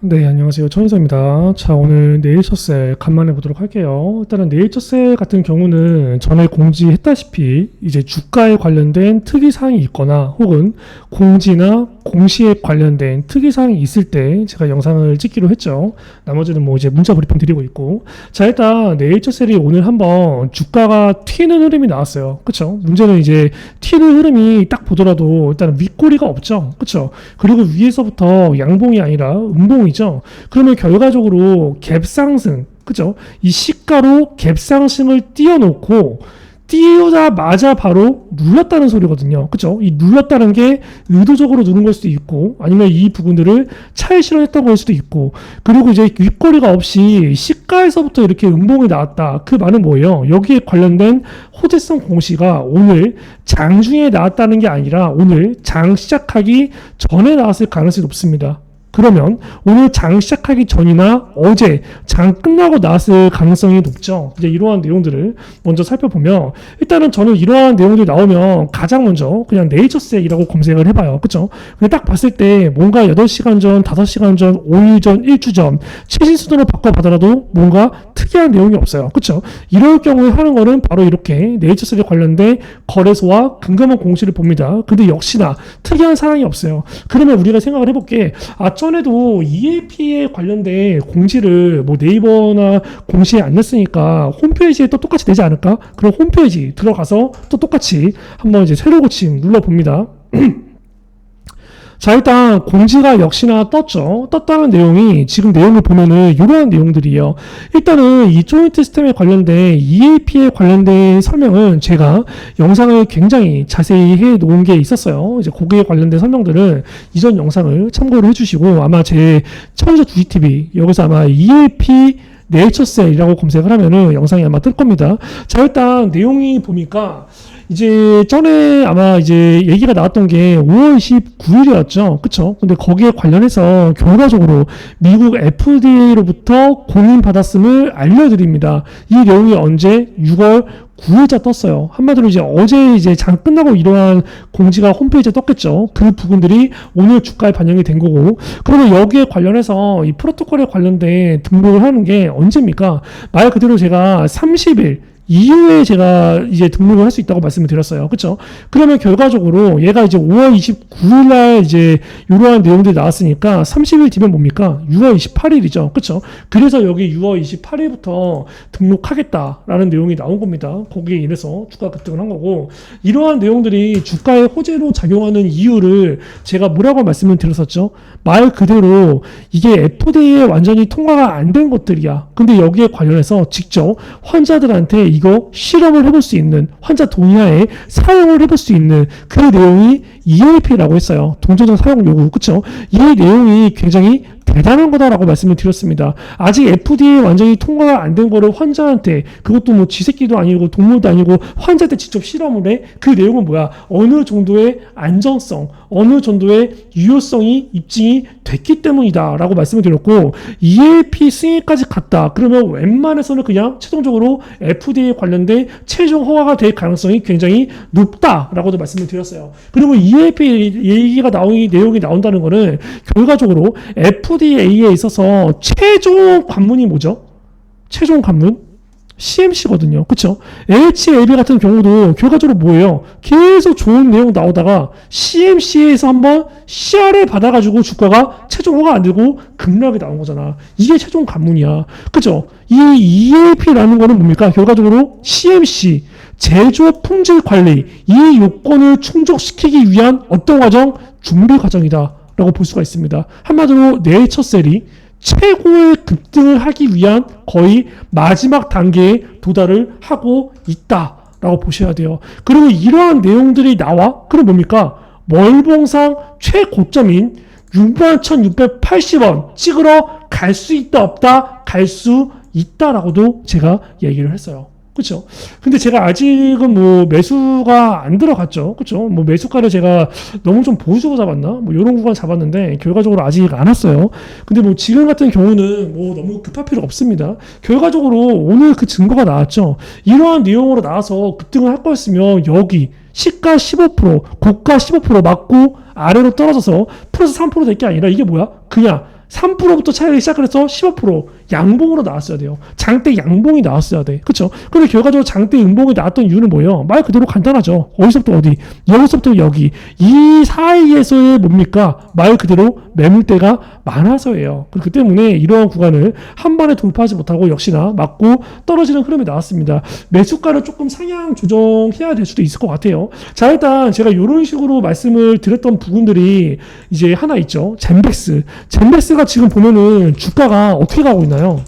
네, 안녕하세요. 천인서입니다. 자, 오늘 네이처셀 간만에 보도록 할게요. 일단은 네이처셀 같은 경우는 전에 공지했다시피 이제 주가에 관련된 특이사항이 있거나 혹은 공지나 공시에 관련된 특이사항이 있을 때 제가 영상을 찍기로 했죠. 나머지는 뭐 이제 문자 브리핑 드리고 있고. 자, 일단 네이처셀이 오늘 한번 주가가 튀는 흐름이 나왔어요. 그쵸? 문제는 이제 튀는 흐름이 딱 보더라도 일단 윗꼬리가 없죠. 그쵸? 그리고 위에서부터 양봉이 아니라 음봉이죠. 그러면 결과적으로 갭상승, 그죠? 이 시가로 갭상승을 띄워놓고 띄우자마자 바로 눌렀다는 소리거든요. 그죠? 이 눌렀다는 게 의도적으로 누른 걸 수도 있고, 아니면 이 부분들을 차에 실현했던 걸 수도 있고, 그리고 이제 윗거리가 없이 시가에서부터 이렇게 음봉이 나왔다. 그 말은 뭐예요? 여기에 관련된 호재성 공시가 오늘 장중에 나왔다는 게 아니라 오늘 장 시작하기 전에 나왔을 가능성이 높습니다. 그러면 오늘 장 시작하기 전이나 어제 장 끝나고 나왔을 가능성이 높죠. 이제 이러한 내용들을 먼저 살펴보면 일단은 저는 이러한 내용들이 나오면 가장 먼저 그냥 네이처스이라고 검색을 해봐요. 그쵸? 근데 딱 봤을 때 뭔가 8시간 전, 5시간 전, 5일 전, 1주 전 최신 수준으로 바꿔보더라도 뭔가 특이한 내용이 없어요. 그쵸? 이럴 경우에 하는 거는 바로 이렇게 네이처스에 관련된 거래소와 근거만 공시를 봅니다. 근데 역시나 특이한 사항이 없어요. 그러면 우리가 생각을 해볼게. 아, 전에도 EAP에 관련된 공지를 뭐 네이버나 공시에 안 냈으니까 홈페이지에 또 똑같이 되지 않을까? 그럼 홈페이지 들어가서 또 똑같이 한번 이제 새로 고침 눌러봅니다. 자, 일단 공지가 역시나 떴죠. 떴다는 내용이 지금 내용을 보면은 이러한 내용들이에요. 일단은 이 조인트 시스템에 관련된 EAP에 관련된 설명은 제가 영상을 굉장히 자세히 해 놓은 게 있었어요. 이제 거기에 관련된 설명들은 이전 영상을 참고를 해주시고 아마 제 천재 주식TV 여기서 아마 EAP 네이처셀이라고 검색을 하면은 영상이 아마 뜰 겁니다. 자, 일단 내용이 보니까 이제 전에 아마 이제 얘기가 나왔던 게 5월 29일이었죠. 그쵸? 근데 거기에 관련해서 결과적으로 미국 FDA로부터 공인 받았음을 알려드립니다. 이 내용이 언제? 6월 9일자 떴어요. 한마디로 이제 어제 이제 장 끝나고 이러한 공지가 홈페이지에 떴겠죠. 그 부분들이 오늘 주가에 반영이 된 거고. 그러면 여기에 관련해서 이 프로토콜에 관련된 등록을 하는 게 언제입니까? 말 그대로 제가 30일 이후에 제가 이제 등록을 할 수 있다고 말씀을 드렸어요. 그쵸? 그러면 결과적으로 얘가 이제 5월 29일 날 이제 이러한 내용들이 나왔으니까 30일 뒤면 뭡니까? 6월 28일이죠. 그쵸? 그래서 여기 6월 28일부터 등록하겠다라는 내용이 나온 겁니다. 거기에 인해서 주가 급등을 한 거고 이러한 내용들이 주가의 호재로 작용하는 이유를 제가 뭐라고 말씀을 드렸었죠? 말 그대로 이게 FDA에 완전히 통과가 안 된 것들이야. 근데 여기에 관련해서 직접 환자들한테 이거 실험을 해볼 수 있는 환자 동의하에 사용을 해볼 수 있는 그 내용이 EAP라고 했어요. 동조전 사용 요구 그쵸? 이 내용이 굉장히 대단한 거다라고 말씀을 드렸습니다. 아직 FDA 완전히 통과가 안 된 거를 환자한테 그것도 뭐 쥐새끼도 아니고 동물도 아니고 환자한테 직접 실험을 해. 그 내용은 뭐야? 어느 정도의 안정성, 어느 정도의 유효성이 입증이 됐기 때문이다라고 말씀을 드렸고 EAP 승인까지 갔다. 그러면 웬만해서는 그냥 최종적으로 FDA 관련된 최종 허가가 될 가능성이 굉장히 높다라고도 말씀을 드렸어요. 그리고 EAP 얘기가 나오기 내용이 나온다는 거는 결과적으로 FDA에 있어서 최종 관문이 뭐죠? 최종 관문? CMC거든요. 그쵸? HLB 같은 경우도 결과적으로 뭐예요? 계속 좋은 내용 나오다가 CMC에서 한번 CR을 받아가지고 주가가 최종 허가 안 되고 급락이 나온 거잖아. 이게 최종 관문이야. 그쵸? 이 EAP라는 거는 뭡니까? 결과적으로 CMC, 제조 품질 관리, 이 요건을 충족시키기 위한 어떤 과정? 준비 과정이다. 라고 볼 수가 있습니다. 한마디로 네이처셀이 최고의 급등을 하기 위한 거의 마지막 단계에 도달을 하고 있다라고 보셔야 돼요. 그리고 이러한 내용들이 나와 그럼 뭡니까? 월봉상 최고점인 61,680원 찍으러 갈 수 있다 없다 갈 수 있다라고도 제가 얘기를 했어요. 그렇죠. 근데 제가 아직은 뭐 매수가 안 들어갔죠. 그렇죠. 뭐 매수가를 제가 너무 좀 보수적으로 잡았나? 뭐 이런 구간 잡았는데 결과적으로 아직 안 왔어요. 근데 뭐 지금 같은 경우는 뭐 너무 급할 필요 없습니다. 결과적으로 오늘 그 증거가 나왔죠. 이러한 내용으로 나와서 급등을 할 거였으면 여기 시가 15%, 고가 15% 맞고 아래로 떨어져서 플러스 3%될 게 아니라 이게 뭐야? 그냥 3%부터 차익을 시작을 해서 15% 양봉으로 나왔어야 돼요. 장대 양봉이 나왔어야 돼. 그쵸? 근데 결과적으로 장대 음봉이 나왔던 이유는 뭐예요? 말 그대로 간단하죠. 어디서부터 어디? 여기서부터 여기. 이 사이에서의 뭡니까? 말 그대로 매물대가 많아서예요. 그렇기 때문에 이러한 구간을 한 번에 돌파하지 못하고 역시나 맞고 떨어지는 흐름이 나왔습니다. 매수가를 조금 상향 조정해야 될 수도 있을 것 같아요. 자, 일단 제가 이런 식으로 말씀을 드렸던 부분들이 이제 하나 있죠. 젠백스. 젠백스가 지금 보면은 주가가 어떻게 가고 있나 요?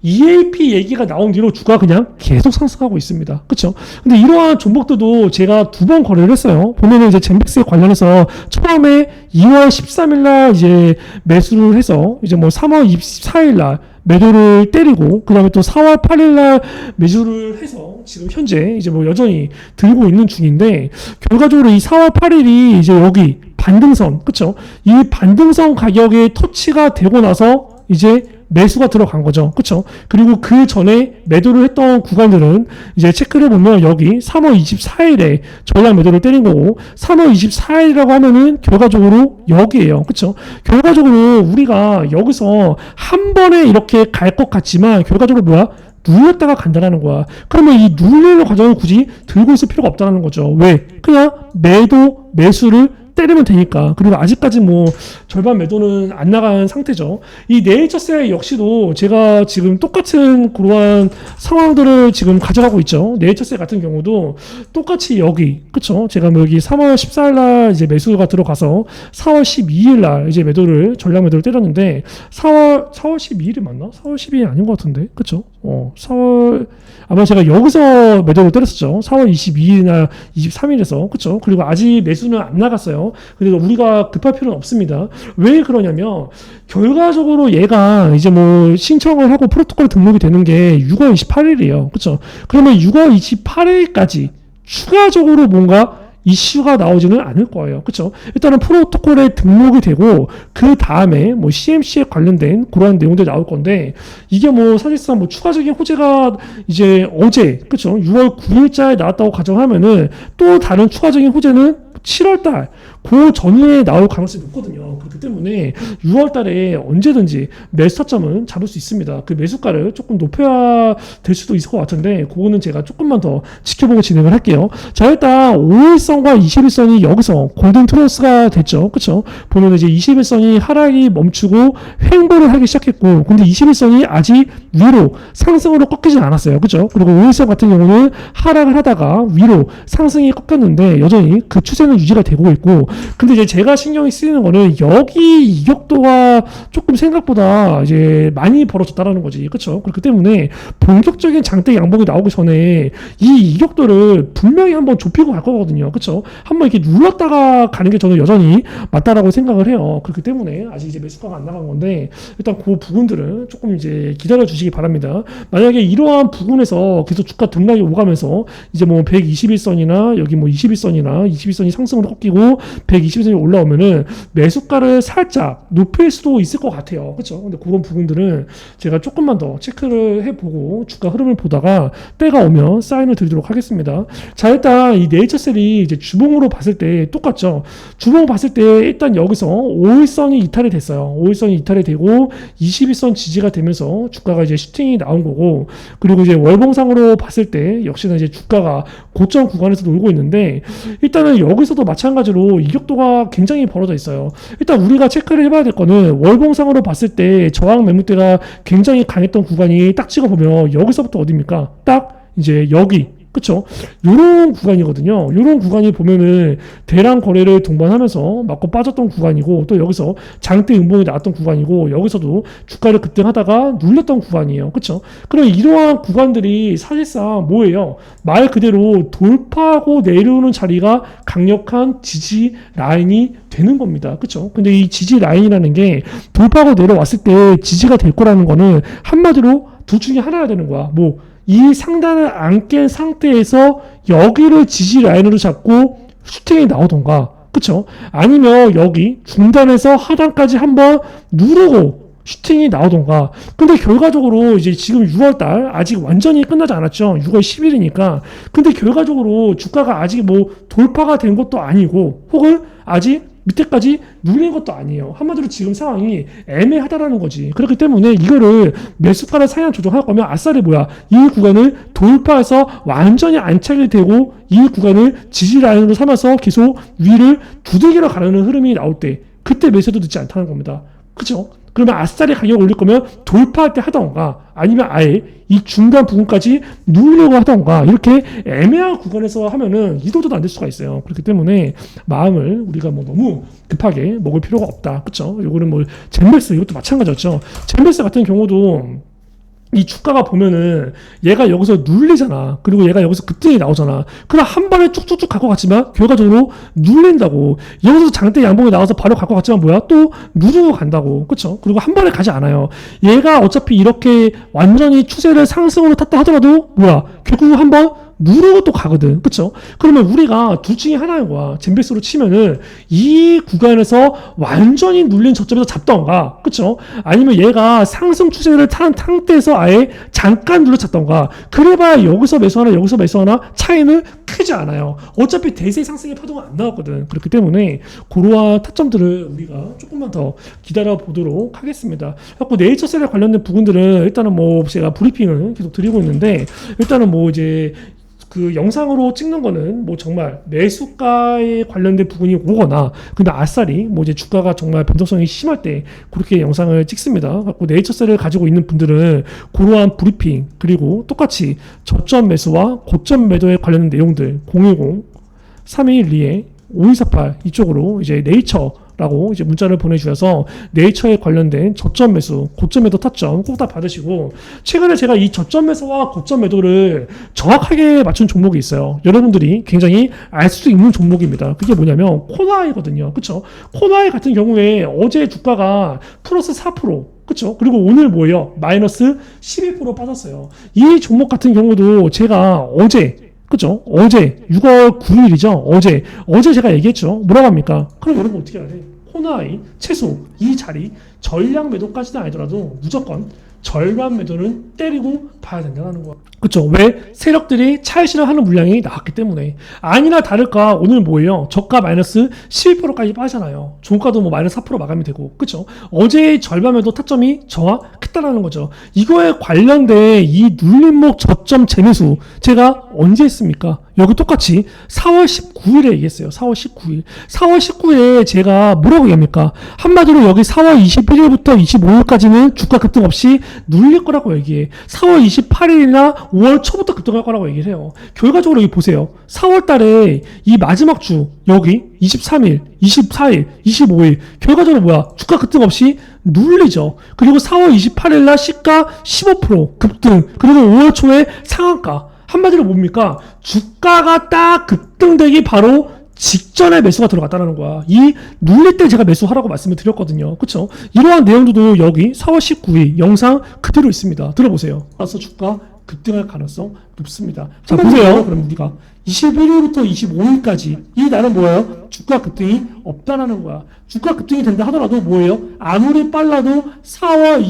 EAP 얘기가 나온 뒤로 주가가 그냥 계속 상승하고 있습니다. 그쵸? 근데 이러한 종목들도 제가 두 번 거래를 했어요. 보면은 이제 젠백스에 관련해서 처음에 2월 13일 날 이제 매수를 해서 이제 뭐 3월 24일 날 매도를 때리고 그다음에 또 4월 8일 날 매수를 해서 지금 현재 이제 뭐 여전히 들고 있는 중인데 결과적으로 이 4월 8일이 이제 여기 반등선 그쵸? 이 반등선 가격에 터치가 되고 나서 이제 매수가 들어간 거죠. 그쵸? 그리고 그 전에 매도를 했던 구간들은 이제 체크를 해보면 여기 3월 24일에 전량 매도를 때린 거고 3월 24일이라고 하면은 결과적으로 여기에요. 그쵸? 결과적으로 우리가 여기서 한 번에 이렇게 갈 것 같지만 결과적으로 뭐야? 눌렸다가 간다라는 거야. 그러면 이 눌리는 과정을 굳이 들고 있을 필요가 없다는 거죠. 왜? 그냥 매도, 매수를 때리면 되니까. 그리고 아직까지 뭐 절반 매도는 안 나간 상태죠. 이 네이처셀 역시도 제가 지금 똑같은 그러한 상황들을 지금 가져가고 있죠. 네이처셀 같은 경우도 똑같이 여기, 그쵸? 제가 뭐 여기 3월 14일 날 이제 매수가 들어가서 4월 12일 날 이제 매도를, 전량 매도를 때렸는데 4월, 4월 12일이 맞나? 4월 12일이 아닌 것 같은데. 그쵸? 어, 4월, 아마 제가 여기서 매도를 때렸었죠. 4월 22일이나 23일에서. 그쵸? 그리고 아직 매수는 안 나갔어요. 근데 우리가 급할 필요는 없습니다. 왜 그러냐면, 결과적으로 얘가 이제 뭐 신청을 하고 프로토콜 등록이 되는 게 6월 28일이에요. 그쵸? 그러면 6월 28일까지 추가적으로 뭔가 이슈가 나오지는 않을 거예요. 그쵸? 일단은 프로토콜에 등록이 되고, 그 다음에 뭐 CMC에 관련된 그러한 내용들이 나올 건데, 이게 뭐 사실상 뭐 추가적인 호재가 이제 어제, 그쵸? 6월 9일자에 나왔다고 가정하면은 또 다른 추가적인 호재는 7월 달 그 전에 나올 가능성이 높거든요. 그렇기 때문에 6월 달에 언제든지 매수 타점은 잡을 수 있습니다. 그 매수가를 조금 높여야 될 수도 있을 것 같은데 그거는 제가 조금만 더 지켜보고 진행을 할게요. 자 일단 5일선과 21선이 여기서 골든 트로스가 됐죠. 그쵸? 보면 이제 21선이 하락이 멈추고 횡보를 하기 시작했고 근데 21선이 아직 위로 상승으로 꺾이진 않았어요. 그죠? 그리고 5일선 같은 경우는 하락을 하다가 위로 상승이 꺾였는데 여전히 그 추세는 유지가 되고 있고 근데 이제 제가 신경이 쓰이는 거는 여기 이격도가 조금 생각보다 이제 많이 벌어졌다라는 거지. 그쵸? 그렇기 때문에 본격적인 장대 양봉이 나오기 전에 이 이격도를 분명히 한번 좁히고 갈 거거든요. 그쵸? 한번 이렇게 눌렀다가 가는 게 저는 여전히 맞다라고 생각을 해요. 그렇기 때문에 아직 이제 매수가가 안 나간 건데 일단 그 부분들은 조금 이제 기다려 주시기 바랍니다. 만약에 이러한 부분에서 계속 주가 등락이 오가면서 이제 뭐 121선이나 여기 뭐 21선이나 21선이 상승으로 꺾이고 120선이 올라오면은 매수가를 살짝 높일 수도 있을 것 같아요. 그렇죠? 근데 그런 부분들은 제가 조금만 더 체크를 해보고 주가 흐름을 보다가 때가 오면 사인을 드리도록 하겠습니다. 자 일단 이 네이처셀이 이제 주봉으로 봤을 때 똑같죠. 주봉 봤을 때 일단 여기서 5일선이 이탈이 됐어요. 5일선이 이탈이 되고 21선 지지가 되면서 주가가 이제 슈팅이 나온 거고 그리고 이제 월봉상으로 봤을 때 역시나 이제 주가가 고점 구간에서 놀고 있는데 일단은 여기서 도 마찬가지로 이격도가 굉장히 벌어져 있어요. 일단 우리가 체크를 해봐야 될 거는 월봉상으로 봤을 때 저항 매물대가 굉장히 강했던 구간이 딱 찍어보면 여기서부터 어디입니까? 딱 이제 여기 그쵸? 요런 구간이거든요. 요런 구간이 보면은 대량 거래를 동반하면서 맞고 빠졌던 구간이고 또 여기서 장대 음봉이 나왔던 구간이고 여기서도 주가를 급등하다가 눌렸던 구간이에요. 그쵸? 그럼 이러한 구간들이 사실상 뭐예요? 말 그대로 돌파하고 내려오는 자리가 강력한 지지 라인이 되는 겁니다. 그쵸? 근데 이 지지 라인이라는 게 돌파하고 내려왔을 때 지지가 될 거라는 거는 한마디로 둘 중에 하나야 되는 거야. 뭐 이 상단을 안 깬 상태에서 여기를 지지 라인으로 잡고 슈팅이 나오던가 그쵸? 아니면 여기 중단에서 하단까지 한번 누르고 슈팅이 나오던가. 근데 결과적으로 이제 지금 6월달 아직 완전히 끝나지 않았죠? 6월 10일이니까. 근데 결과적으로 주가가 아직 뭐 돌파가 된 것도 아니고 혹은 아직 밑에까지 눌린 것도 아니에요. 한마디로 지금 상황이 애매하다라는 거지. 그렇기 때문에 이거를 매수가를 상향 조정할 거면 아싸리 뭐야? 이 구간을 돌파해서 완전히 안착이 되고 이 구간을 지지 라인으로 삼아서 계속 위를 두들기러 가려는 흐름이 나올 때 그때 매수도 늦지 않다는 겁니다. 그죠? 그러면 아싸리 가격 올릴 거면 돌파할 때 하던가 아니면 아예 이 중간 부분까지 누르려고 하던가 이렇게 애매한 구간에서 하면은 이도도 안 될 수가 있어요. 그렇기 때문에 마음을 우리가 뭐 너무 급하게 먹을 필요가 없다. 그쵸? 요거는 뭐 젠베스 이것도 마찬가지였죠. 젠베스 같은 경우도 이 주가가 보면은 얘가 여기서 눌리잖아. 그리고 얘가 여기서 급등이 나오잖아. 그럼 한 번에 쭉쭉쭉 갈것 같지만 결과적으로 눌린다고. 여기서 장대 양봉이 나와서 바로 갈것 같지만 뭐야? 또 누르고 간다고. 그쵸? 그리고 한 번에 가지 않아요. 얘가 어차피 이렇게 완전히 추세를 상승으로 탔다 하더라도 뭐야? 결국 한번 또 가거든. 그쵸? 그러면 우리가 둘 중에 하나인 거야. 젠베스로 치면은 이 구간에서 완전히 눌린 저점에서 잡던가. 그쵸? 아니면 얘가 상승 추세를 탄 상태에서 아예 잠깐 눌러쳤던가. 그래봐야 여기서 매수하나 여기서 매수하나 차이는 크지 않아요. 어차피 대세 상승의 파동은 안 나왔거든. 그렇기 때문에 그러한 타점들을 우리가 조금만 더 기다려 보도록 하겠습니다. 그래서 네이처셀에 관련된 부분들은 일단은 뭐 제가 브리핑을 계속 드리고 있는데 일단은 뭐 이제 그 영상으로 찍는 거는 뭐 정말 매수가에 관련된 부분이 오거나 근데 아싸리 뭐 이제 주가가 정말 변동성이 심할 때 그렇게 영상을 찍습니다. 갖고 네이처셀을 가지고 있는 분들은 그러한 브리핑 그리고 똑같이 저점 매수와 고점 매도에 관련된 내용들 010 3212에 5248 이쪽으로 이제 네이처 라고 이제 문자를 보내주셔서 네이처에 관련된 저점 매수, 고점 매도 타점 꼭 다 받으시고 최근에 제가 이 저점 매수와 고점 매도를 정확하게 맞춘 종목이 있어요. 여러분들이 굉장히 알수 있는 종목입니다. 그게 뭐냐면 코나이거든요. 그쵸? 코나이 같은 경우에 어제 주가가 플러스 4% 그쵸? 그리고 오늘 뭐예요? 마이너스 11% 빠졌어요. 이 종목 같은 경우도 제가 어제 그죠? 어제 6월 9일이죠. 어제 어제 제가 얘기했죠. 뭐라고 합니까? 그럼 여러분 어떻게 해야 돼? 호나이 최소 이 자리 전량 매도까지는 아니더라도 무조건 절반 매도는 때리고 봐야 된다는 거야. 그쵸? 왜? 세력들이 차익실을 하는 물량이 나왔기 때문에. 아니나 다를까, 오늘 뭐예요? 저가 마이너스 12%까지 빠지잖아요. 종가도 뭐 마이너스 4% 마감이 되고. 그쵸? 어제의 절반 매도 타점이 정확했다라는 거죠. 이거에 관련된 이 눌림목 저점 재매수, 제가 언제 했습니까? 여기 똑같이 4월 19일에 얘기했어요. 4월 19일. 4월 19일에 제가 뭐라고 얘기합니까? 한마디로 여기 4월 21일부터 25일까지는 주가 급등 없이 눌릴 거라고 얘기해. 4월 28일이나 5월 초부터 급등할 거라고 얘기를 해요. 결과적으로 여기 보세요. 4월 달에 이 마지막 주, 여기 23일, 24일, 25일, 결과적으로 뭐야? 주가 급등 없이 눌리죠. 그리고 4월 28일 날 시가 15% 급등, 그리고 5월 초에 상한가. 한마디로 뭡니까? 주가가 딱 급등되기 바로 직전에 매수가 들어갔다는 거야. 이 눌릴 때 제가 매수하라고 말씀을 드렸거든요. 그쵸? 이러한 내용들도 여기 4월 19일 영상 그대로 있습니다. 들어보세요. 그래서 주가 급등할 가능성 높습니다. 자, 보세요. 그럼 우리가 21일부터 25일까지 이 날은 뭐예요? 주가 급등이 없다라는 거야. 주가 급등이 된다 하더라도 뭐예요? 아무리 빨라도 4월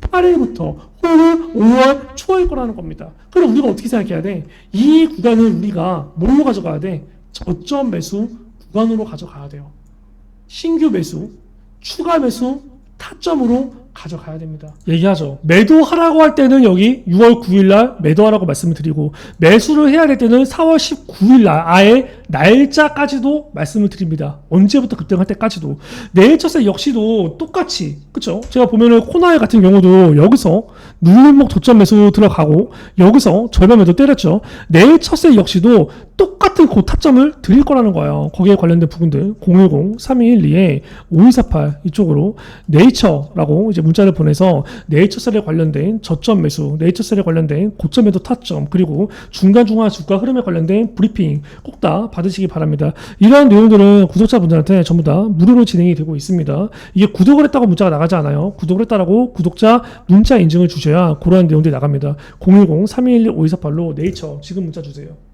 28일부터 혹은 5월 초일 거라는 겁니다. 그럼 우리가 어떻게 생각해야 돼? 이 구간을 우리가 뭘로 가져가야 돼? 저점 매수 구간으로 가져가야 돼요. 신규 매수, 추가 매수, 타점으로 가져가야 됩니다. 얘기하죠. 매도하라고 할 때는 여기 6월 9일 날 매도하라고 말씀을 드리고 매수를 해야 될 때는 4월 19일 날 아예 날짜까지도 말씀을 드립니다. 언제부터 급등할 때까지도. 네이처세 역시도 똑같이 그쵸? 제가 보면은 코나이 같은 경우도 여기서 눌림목 저점 매수 들어가고 여기서 절반 매도 때렸죠. 네이처세 역시도 똑같은 그 타점을 드릴 거라는 거예요. 거기에 관련된 부분들 010 3212에 5248 이쪽으로 네이처라고 이제 문자를 보내서 네이처셀에 관련된 저점 매수, 네이처셀에 관련된 고점 매도 타점 그리고 중간중간 주가 흐름에 관련된 브리핑 꼭 다 받으시기 바랍니다. 이러한 내용들은 구독자분들한테 전부 다 무료로 진행이 되고 있습니다. 이게 구독을 했다고 문자가 나가지 않아요. 구독을 했다라고 구독자 문자 인증을 주셔야 그러한 내용들이 나갑니다. 010 3212 5248로 네이처 지금 문자 주세요.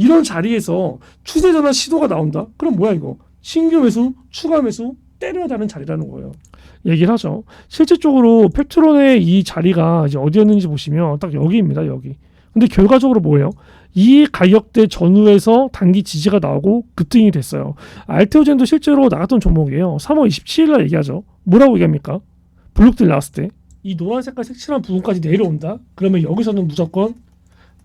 이런 자리에서 추세 전환 시도가 나온다? 그럼 뭐야 이거? 신규 매수, 추가 매수 때려야 되는 자리라는 거예요. 얘기를 하죠. 실질적으로 팩트론의 이 자리가 이제 어디였는지 보시면 딱 여기입니다. 여기. 근데 결과적으로 뭐예요? 이 가격대 전후에서 단기 지지가 나오고 급등이 됐어요. 알테오젠도 실제로 나갔던 종목이에요. 3월 27일 날 얘기하죠. 뭐라고 얘기합니까? 블록들 나왔을 때. 이 노란 색깔 색칠한 부분까지 내려온다? 그러면 여기서는 무조건